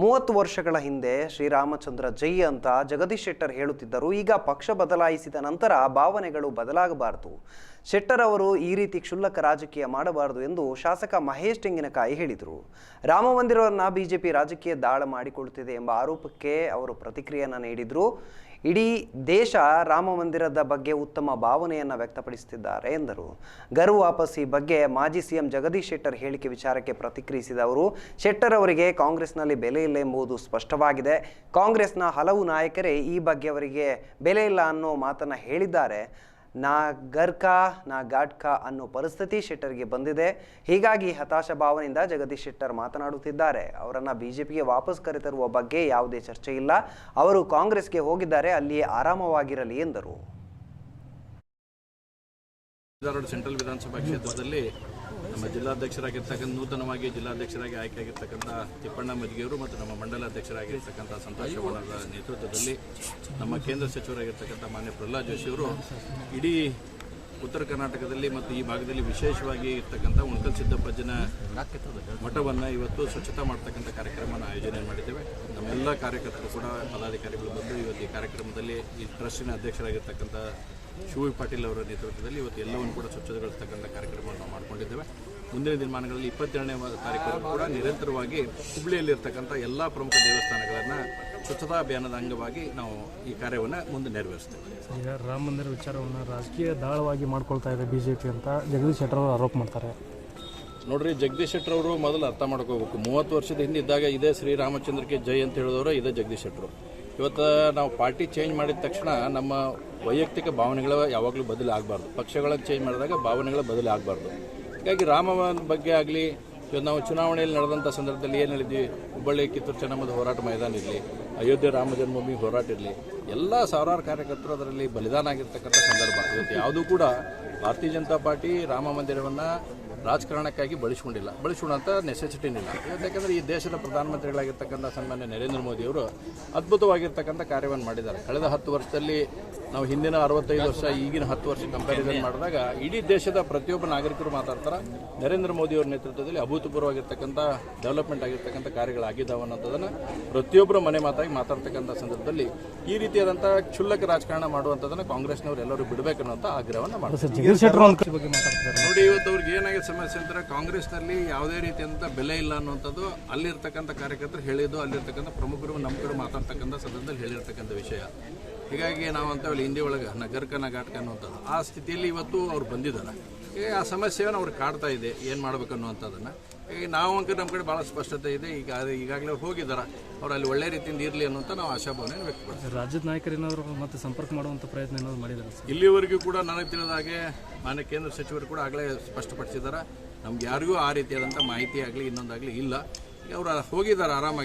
ಮೂವತ್ತು ವರ್ಷಗಳ ಹಿಂದೆ ಶ್ರೀರಾಮಚಂದ್ರ ಜೈ ಅಂತ ಜಗದೀಶ್ ಶೆಟ್ಟರ್ ಹೇಳುತ್ತಿದ್ದರು. ಈಗ ಪಕ್ಷ ಬದಲಾಯಿಸಿದ ನಂತರ ಭಾವನೆಗಳು ಬದಲಾಗಬಾರದು. ಶೆಟ್ಟರ್ ಅವರು ಈ ರೀತಿ ಕ್ಷುಲ್ಲಕ ರಾಜಕೀಯ ಮಾಡಬಾರದು ಎಂದು ಶಾಸಕ ಮಹೇಶ್ ತೆಂಗಿನಕಾಯಿ ಹೇಳಿದರು. ರಾಮ ಮಂದಿರವನ್ನು ಬಿಜೆಪಿ ರಾಜಕೀಯ ದಾಳ ಮಾಡಿಕೊಳ್ಳುತ್ತಿದೆ ಎಂಬ ಆರೋಪಕ್ಕೆ ಅವರು ಪ್ರತಿಕ್ರಿಯೆಯನ್ನು ನೀಡಿದರು. ಇಡೀ ದೇಶ ರಾಮ ಮಂದಿರದ ಬಗ್ಗೆ ಉತ್ತಮ ಭಾವನೆಯನ್ನು ವ್ಯಕ್ತಪಡಿಸುತ್ತಿದ್ದಾರೆ ಎಂದರು. ಗರು ವಾಪಸಿ ಬಗ್ಗೆ ಮಾಜಿ ಸಿಎಂ ಜಗದೀಶ್ ಶೆಟ್ಟರ್ ಹೇಳಿಕೆ ವಿಚಾರಕ್ಕೆ ಪ್ರತಿಕ್ರಿಯಿಸಿದ ಅವರು ಶೆಟ್ಟರ್ ಅವರಿಗೆ ಕಾಂಗ್ರೆಸ್ನಲ್ಲಿ ಬೆಲೆ ಇಲ್ಲ ಎಂಬುದು ಸ್ಪಷ್ಟವಾಗಿದೆ. ಕಾಂಗ್ರೆಸ್ನ ಹಲವು ನಾಯಕರೇ ಈ ಬಗ್ಗೆ ಅವರಿಗೆ ಬೆಲೆ ಇಲ್ಲ ಅನ್ನೋ ಮಾತನ್ನು ಹೇಳಿದ್ದಾರೆ. ನಾ ಗರ್ಕಾ, ನಾ ಗಾಡ್ಕಾ ಅನ್ನೋ ಪರಿಸ್ಥಿತಿ ಶೆಟ್ಟರ್ಗೆ ಬಂದಿದೆ. ಹೀಗಾಗಿ ಹತಾಶ ಭಾವನೆಯಿಂದ ಜಗದೀಶ್ ಶೆಟ್ಟರ್ ಮಾತನಾಡುತ್ತಿದ್ದಾರೆ. ಅವರನ್ನು ಬಿಜೆಪಿಗೆ ವಾಪಸ್ ಕರೆತರುವ ಬಗ್ಗೆ ಯಾವುದೇ ಚರ್ಚೆ ಇಲ್ಲ. ಅವರು ಕಾಂಗ್ರೆಸ್ಗೆ ಹೋಗಿದ್ದಾರೆ, ಅಲ್ಲಿಯೇ ಆರಾಮವಾಗಿರಲಿ ಎಂದರು. ಸೆಂಟ್ರಲ್ ವಿಧಾನಸಭಾ ಕ್ಷೇತ್ರದಲ್ಲಿ ನಮ್ಮ ಜಿಲ್ಲಾಧ್ಯಕ್ಷರಾಗಿರ್ತಕ್ಕಂಥ, ನೂತನವಾಗಿ ಜಿಲ್ಲಾಧ್ಯಕ್ಷರಾಗಿ ಆಯ್ಕೆಯಾಗಿರ್ತಕ್ಕಂಥ ತಿಪ್ಪಣ್ಣ ಮಜ್ಗಿಯವರು ಮತ್ತು ನಮ್ಮ ಮಂಡಲಾಧ್ಯಕ್ಷರಾಗಿರ್ತಕ್ಕಂಥ ಸಂತೋಷ್ ಚವ್ಹಾಣರ ನೇತೃತ್ವದಲ್ಲಿ ನಮ್ಮ ಕೇಂದ್ರ ಸಚಿವರಾಗಿರ್ತಕ್ಕಂಥ ಮಾನ್ಯ ಪ್ರಹ್ಲಾದ್ ಜೋಶಿಯವರು ಇಡೀ ಉತ್ತರ ಕರ್ನಾಟಕದಲ್ಲಿ ಮತ್ತು ಈ ಭಾಗದಲ್ಲಿ ವಿಶೇಷವಾಗಿ ಇರ್ತಕ್ಕಂಥ ಉಣಕಲ್ ಸಿದ್ದಪ್ಪಜ್ಜನ ಮಠವನ್ನು ಇವತ್ತು ಸ್ವಚ್ಛತಾ ಮಾಡ್ತಕ್ಕಂಥ ಕಾರ್ಯಕ್ರಮವನ್ನು ಆಯೋಜನೆ ಮಾಡಿದ್ದೇವೆ. ನಮ್ಮೆಲ್ಲ ಕಾರ್ಯಕರ್ತರು ಕೂಡ ಪದಾಧಿಕಾರಿಗಳು ಬಂದು ಇವತ್ತು ಈ ಕಾರ್ಯಕ್ರಮದಲ್ಲಿ ಈ ಟ್ರಸ್ಟಿನ ಅಧ್ಯಕ್ಷರಾಗಿರ್ತಕ್ಕಂಥ ಶಿವ ಪಾಟೀಲ್ ಅವರ ನೇತೃತ್ವದಲ್ಲಿ ಇವತ್ತು ಎಲ್ಲವನ್ನು ಕೂಡ ಸ್ವಚ್ಛತೆಗೊಳಿಸ್ತಕ್ಕಂಥ ಕಾರ್ಯಕ್ರಮವನ್ನು ನಾವು ಮಾಡಿಕೊಂಡಿದ್ದೇವೆ. ಮುಂದಿನ ದಿನಮಾನಗಳಲ್ಲಿ ಇಪ್ಪತ್ತೆರಡನೇ ತಾರೀಕು ಕೂಡ ನಿರಂತರವಾಗಿ ಹುಬ್ಬಳ್ಳಿಯಲ್ಲಿರ್ತಕ್ಕಂಥ ಎಲ್ಲ ಪ್ರಮುಖ ದೇವಸ್ಥಾನಗಳನ್ನು ಸ್ವಚ್ಛತಾ ಅಭಿಯಾನದ ಅಂಗವಾಗಿ ನಾವು ಈ ಕಾರ್ಯವನ್ನು ಮುಂದೆ ನೆರವೇರಿಸ್ತೇವೆ. ಈಗ ರಾಮ ಮಂದಿರ ವಿಚಾರವನ್ನು ರಾಜಕೀಯ ದಾಳವಾಗಿ ಮಾಡ್ಕೊಳ್ತಾ ಇದೆ ಬಿ ಜೆ ಪಿ ಅಂತ ಜಗದೀಶ್ ಶೆಟ್ಟರ್ ಅವರು ಆರೋಪ ಮಾಡ್ತಾರೆ. ನೋಡ್ರಿ ಜಗದೀಶ್ ಶೆಟ್ಟರ್ ಅವರು ಮೊದಲು ಅರ್ಥ ಮಾಡ್ಕೋಬೇಕು. ಮೂವತ್ತು ವರ್ಷದ ಹಿಂದೆ ಇದ್ದಾಗ ಇದೇ ಶ್ರೀರಾಮಚಂದ್ರಕ್ಕೆ ಜೈ ಅಂತ ಹೇಳಿದವರು ಇದೇ ಜಗದೀಶ್ ಶೆಟ್ಟರು ಇವತ್ತು ನಾವು ಪಾರ್ಟಿ ಚೇಂಜ್ ಮಾಡಿದ ತಕ್ಷಣ ನಮ್ಮ ವೈಯಕ್ತಿಕ ಭಾವನೆಗಳ ಯಾವಾಗಲೂ ಬದಲು ಆಗಬಾರ್ದು. ಪಕ್ಷಗಳನ್ನು ಚೇಂಜ್ ಮಾಡಿದಾಗ ಭಾವನೆಗಳ ಬದಲು ಆಗಬಾರ್ದು. ಹೀಗಾಗಿ ರಾಮ ಬಗ್ಗೆ ಆಗಲಿ ಇವತ್ತು ನಾವು ಚುನಾವಣೆಯಲ್ಲಿ ನಡೆದಂಥ ಸಂದರ್ಭದಲ್ಲಿ ಏನು ಹೇಳಿದ್ವಿ? ಹುಬ್ಬಳ್ಳಿ ಕಿತ್ತೂರು ಚೆನ್ನಮ್ಮದ ಹೋರಾಟ ಮೈದಾನ ಇರಲಿ ಅಯೋಧ್ಯೆ ರಾಮ ಜನ್ಮಭೂಮಿ ಹೋರಾಟ ಇರಲಿ, ಎಲ್ಲ ಸಾವಿರಾರು ಕಾರ್ಯಕರ್ತರು ಅದರಲ್ಲಿ ಬಲಿದಾನ ಆಗಿರ್ತಕ್ಕಂಥ ಸಂದರ್ಭ. ಇವತ್ತು ಯಾವುದೂ ಕೂಡ ಭಾರತೀಯ ಜನತಾ ಪಾರ್ಟಿ ರಾಮ ಮಂದಿರವನ್ನು ರಾಜಕಾರಣಕ್ಕಾಗಿ ಬಳಸ್ಕೊಂಡಿಲ್ಲ. ಬಳಸ್ಕೊಳ್ಳೋಂಥ ನೆಸೆಸಿಟಿನಿಲ್ಲ ಯಾಕಂದರೆ ಈ ದೇಶದ ಪ್ರಧಾನಮಂತ್ರಿಗಳಾಗಿರ್ತಕ್ಕಂಥ ಸನ್ಮಾನ್ಯ ನರೇಂದ್ರ ಮೋದಿಯವರು ಅದ್ಭುತವಾಗಿರ್ತಕ್ಕಂಥ ಕಾರ್ಯವನ್ನು ಮಾಡಿದ್ದಾರೆ. ಕಳೆದ ಹತ್ತು ವರ್ಷದಲ್ಲಿ ನಾವು ಹಿಂದಿನ ಅರವತ್ತೈದು ವರ್ಷ ಈಗಿನ ಹತ್ತು ವರ್ಷ ಕಂಪ್ಯಾರಿಸನ್ ಮಾಡಿದಾಗ ಇಡೀ ದೇಶದ ಪ್ರತಿಯೊಬ್ಬ ನಾಗರಿಕರು ಮಾತಾಡ್ತಾರೆ ನರೇಂದ್ರ ಮೋದಿ ಅವರ ನೇತೃತ್ವದಲ್ಲಿ ಅಭೂತಪೂರ್ವವಾಗಿರ್ತಕ್ಕಂಥ ಡೆವಲಪ್ಮೆಂಟ್ ಆಗಿರ್ತಕ್ಕಂಥ ಕಾರ್ಯಗಳಾಗಿದ್ದಾವೆ ಅನ್ನೋದನ್ನು ಪ್ರತಿಯೊಬ್ಬರ ಮನೆ ಮಾತಾಗಿ ಮಾತಾಡ್ತಕ್ಕಂಥ ಸಂದರ್ಭದಲ್ಲಿ ಈ ರೀತಿಯಾದಂಥ ಕ್ಷುಲ್ಲಕ ರಾಜಕಾರಣ ಮಾಡುವಂಥದ್ದನ್ನು ಕಾಂಗ್ರೆಸ್ನವರು ಎಲ್ಲರೂ ಬಿಡಬೇಕನ್ನುವಂಥ ಆಗ್ರಹವನ್ನು ಮಾಡ್ತಾರೆ ನೋಡಿ ಇವತ್ತು ಅವ್ರಿಗೆ ಏನಾಗಿದೆ ಸಮಸ್ಯೆ ಅಂದ್ರೆ ಕಾಂಗ್ರೆಸ್ನಲ್ಲಿ ಯಾವುದೇ ರೀತಿಯಂತ ಬೆಲೆ ಇಲ್ಲ ಅನ್ನುವಂಥದ್ದು ಅಲ್ಲಿರ್ತಕ್ಕಂಥ ಕಾರ್ಯಕರ್ತರು ಹೇಳಿದ್ದು ಅಲ್ಲಿರ್ತಕ್ಕಂಥ ಪ್ರಮುಖರು ನಮ್ಮ ಕಡೆ ಮಾತಾಡ್ತಕ್ಕಂಥ ಸಂದರ್ಭದಲ್ಲಿ ಹೇಳಿರ್ತಕ್ಕಂಥ ವಿಷಯ. ಹೀಗಾಗಿ ನಾವು ಅಂತೇಳಿ ಹಿಂದಿ ಒಳಗೆ ನಗರ್ಕ ನಗಾಟಕ ಅನ್ನುವಂಥದ್ದು. ಆ ಸ್ಥಿತಿಯಲ್ಲಿ ಇವತ್ತು ಅವ್ರು ಬಂದಿದ್ದಾರೆ. ಈಗ ಆ ಸಮಸ್ಯೆಯನ್ನು ಅವ್ರು ಕಾಡ್ತಾ ಇದೆ ಏನು ಮಾಡ್ಬೇಕು ಅನ್ನುವಂಥದ್ದನ್ನು. ಈಗ ನಾವು ಅಂಕ ನಮ್ಮ ಕಡೆ ಭಾಳ ಸ್ಪಷ್ಟತೆ ಇದೆ ಈಗ ಅದು ಈಗಾಗಲೇ ಹೋಗಿದ್ದಾರೆ. ಅವ್ರು ಅಲ್ಲಿ ಒಳ್ಳೆ ರೀತಿಯಿಂದ ಇರಲಿ ಅನ್ನುವಂಥ ನಾವು ಆಶಾಭಾವನೆ ವ್ಯಕ್ತಪಡಿಸ್ತೀವಿ. ರಾಜ್ಯದ ನಾಯಕರು ಏನಾದ್ರು ಮತ್ತೆ ಸಂಪರ್ಕ ಮಾಡುವಂಥ ಪ್ರಯತ್ನ ಏನಾದರೂ ಮಾಡಿದ್ದಾರೆ ಇಲ್ಲಿವರೆಗೂ ಕೂಡ ನನಗೆ ತಿಳಿದ ಹಾಗೆ ಮಾನ್ಯ ಕೇಂದ್ರ ಸಚಿವರು ಕೂಡ ಆಗಲೇ ಸ್ಪಷ್ಟಪಡಿಸಿದ್ದಾರೆ. ನಮ್ಗೆ ಯಾರಿಗೂ ಆ ರೀತಿಯಾದಂಥ ಮಾಹಿತಿ ಆಗಲಿ ಇನ್ನೊಂದಾಗಲಿ ಇಲ್ಲ. ಅವರು ಹೋಗಿದ್ದಾರೆ ಆರಾಮಾಗಿ.